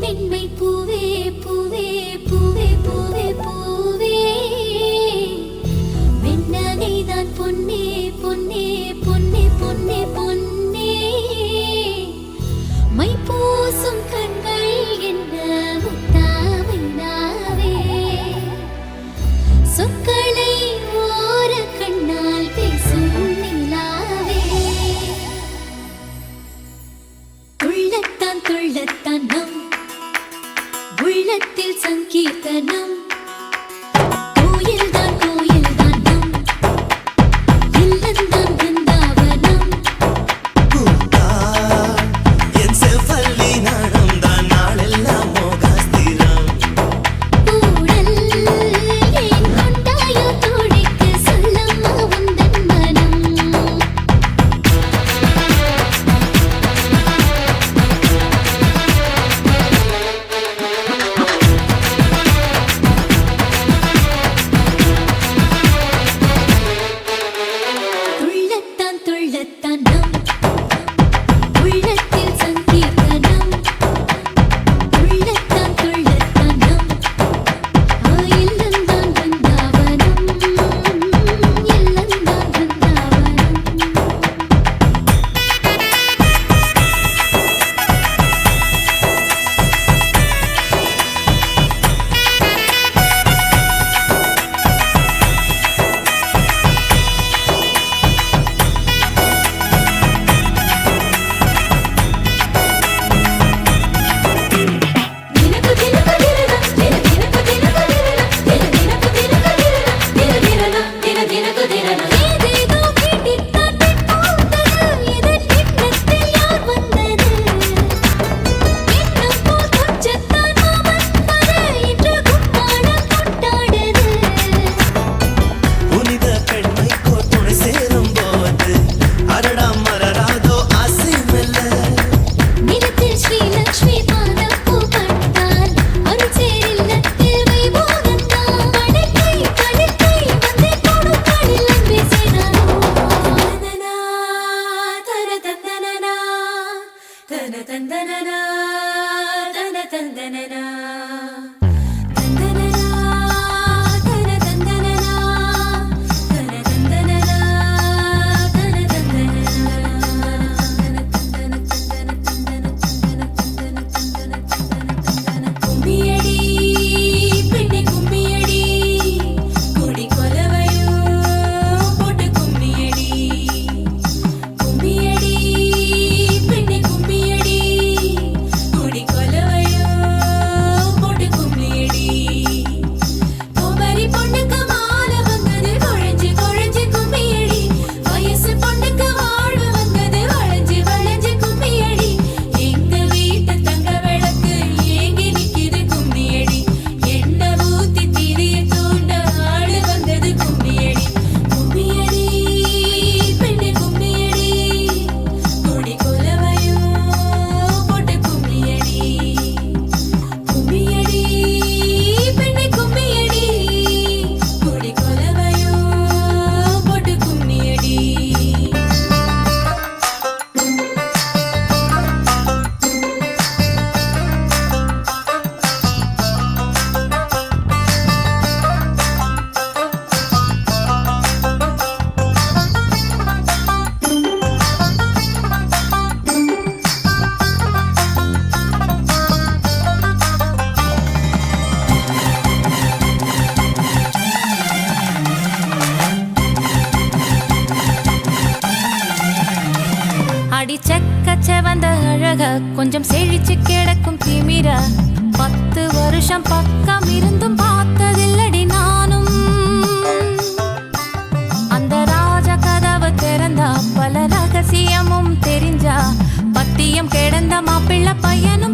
பெண்மை பூ கொஞ்சம் செழிச்சு கிடக்கும் திமிரா. பத்து வருஷம் பக்கம் இருந்தும் பார்த்ததில்லடி நானும். அந்த ராஜ கதவை திறந்தா பல ரகசியமும் தெரிஞ்சா. பத்தியம் கிடந்த மாப்பிள்ள பையனும்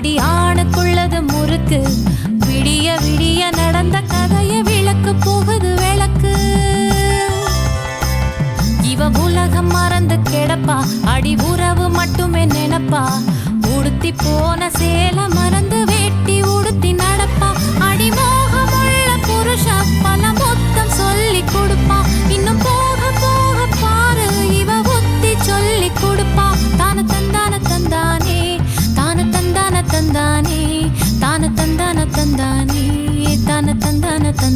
அடியா?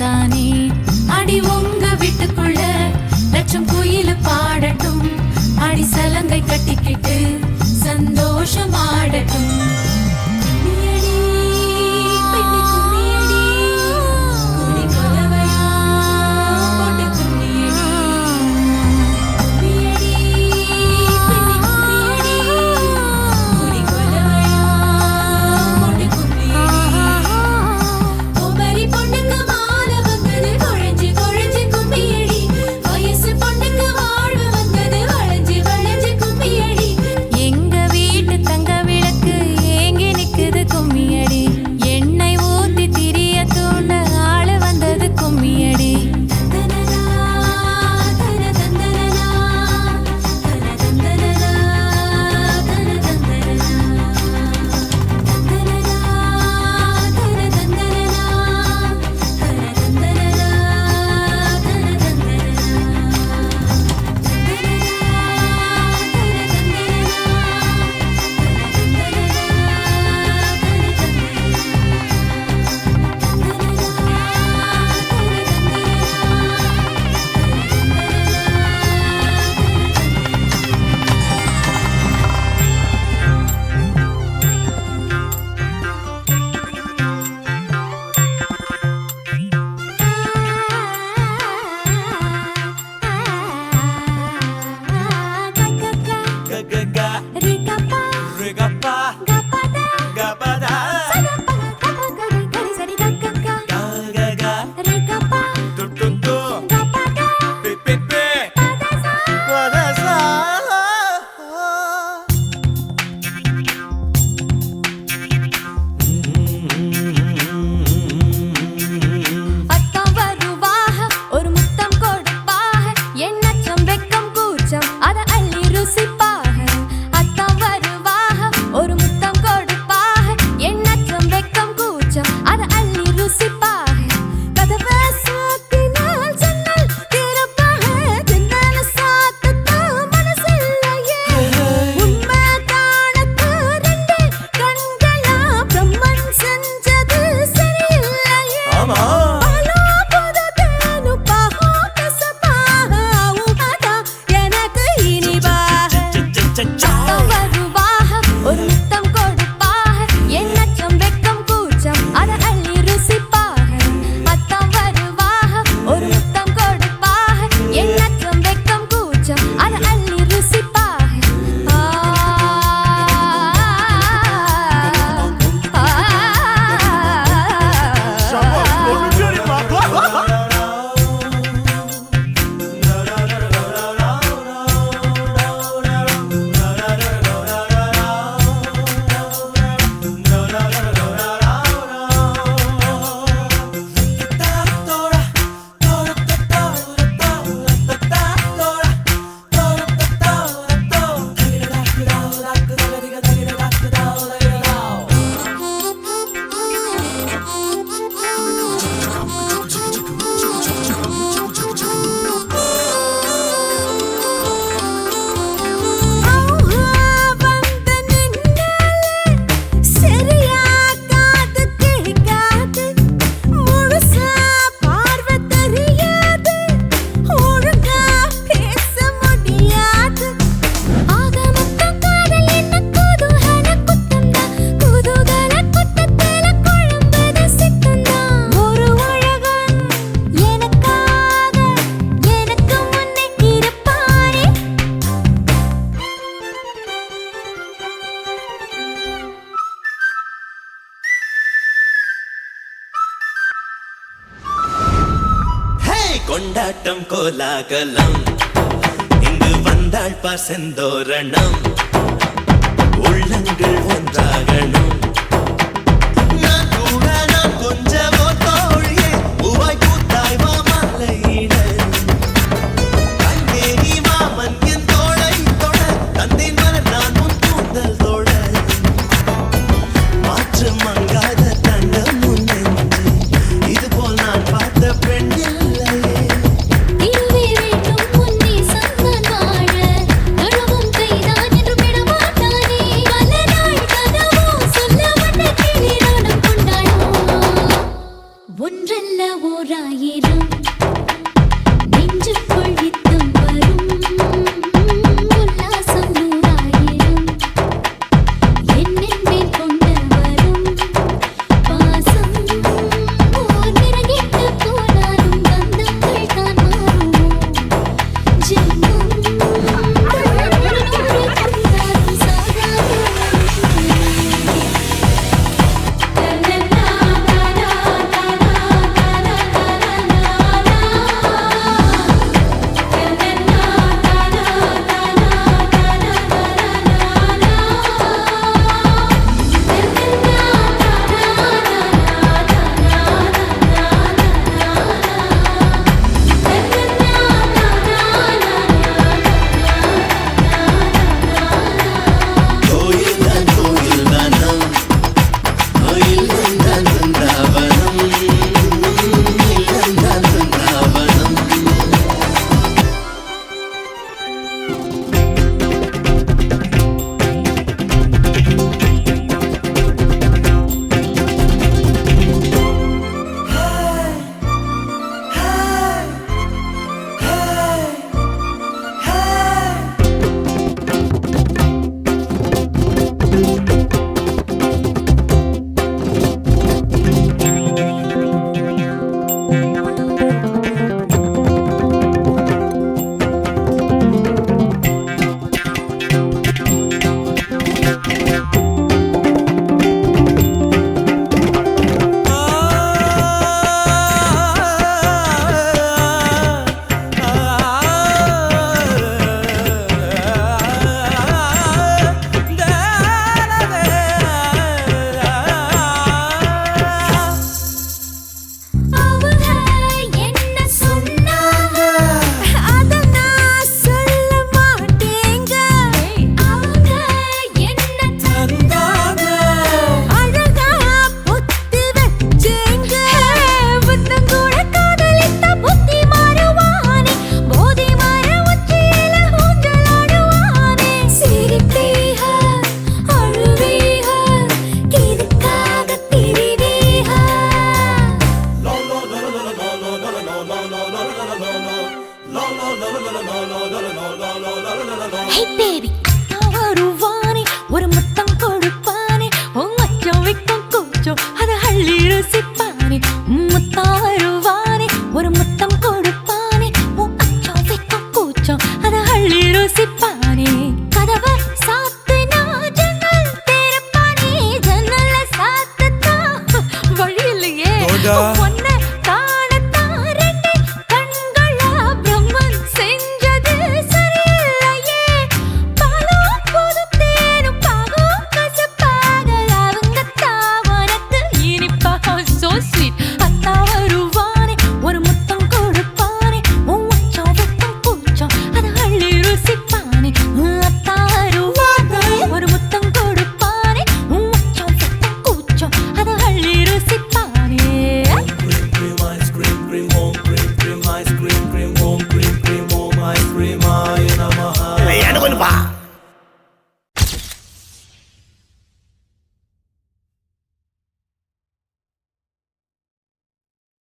வந்தானே ஆட்டம் கோலாகலம். இங்கு வந்தாள் பார் செந்தோரணம். உள்ளங்கள் ஒன்றாகணும். நான் கூட நான்